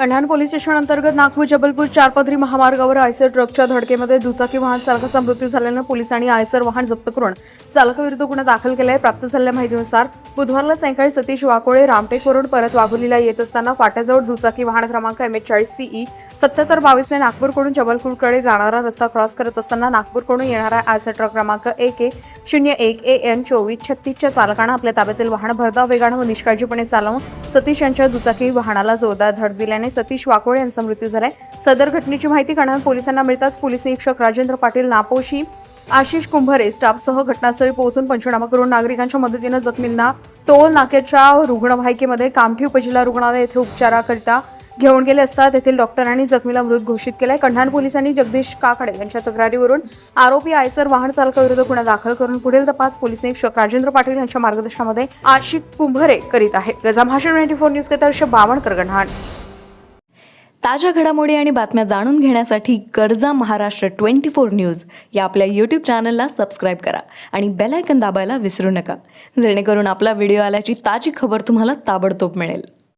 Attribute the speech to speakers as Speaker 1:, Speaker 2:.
Speaker 1: कल्याण police station अंतर्गत नागपूर जबलपूर चारपदरी महामार्गावर IISER ट्रकच्या धडकेमध्ये दुचाकी वाहन चालकाचा मृत्यू झाल्यानं पोलिसांनी आयसर वाहन जप्त करून चालकाविरुद्ध गुन्हा दाखल केला आहे प्राप्त झालेल्या माहितीनुसार बुधवारला सायंकाळी सतीश वाकोळे रामटेकवरून परत वाघोलीला येत असताना फाट्याजवळ दुचाकी वाहन क्रमांक एम एच चाळीस सीई सत्याहत्तर बावीसने नागपूरकडून जबलपूरकडे जाणारा रस्ता क्रॉस करत असताना नागपूरकडून येणारा आयसर ट्रक क्रमांक एक ए शून्य एक ए एन चोवीस छत्तीसच्या चालकानं आपल्या ताब्यातील वाहन भरधाव वेगानं व निष्काळजीपणे चालवून सतीश यांच्या दुचाकी वाहनाला जोरदार धड दिल्याने सतीश वाकोळे यांचा मृत्यू झालाय. सदर घटनेची माहिती कळणार पोलिसांना मिळताच पोलीस निरीक्षक राजेंद्र पाटील नापोशी आशिष कुंभरे स्टाफसह घटनास्थळी पोहोचून पंचनामा करून नागरिकांच्या मदतीनं जखमींना टोल नाक्याच्या रुग्णवाहिकेमध्ये कामठी उपजिल्हा रुग्णालय येथे उपचाराकरिता घेऊन गेले असता तेथील डॉक्टरांनी जखमीला मृत घोषित केलाय. कल्याण पोलिसांनी जगदीश काकडे यांच्या तक्रारीवरून आरोपी आयसर वाहन चालकाविरुद्ध गुन्हा दाखल करून पुढील तपास पोलीस निरीक्षक राजेंद्र पाटील यांच्या मार्गदर्शनामध्ये आशिक कुंभरे करीत आहे. गजाभाषण ट्वेंटी फोर न्यूज के हर्ष बावणकर गण्हाण
Speaker 2: ताज्या घडामोडी आणि बातम्या जाणून घेण्यासाठी गरजा महाराष्ट्र ट्वेंटी फोर न्यूज या आपल्या यूट्यूब चॅनलला सबस्क्राईब करा आणि बेल आयकन दाबायला विसरू नका. जेणेकरून आपला व्हिडिओ आल्याची ताजी खबर तुम्हाला ताबडतोब मिळेल.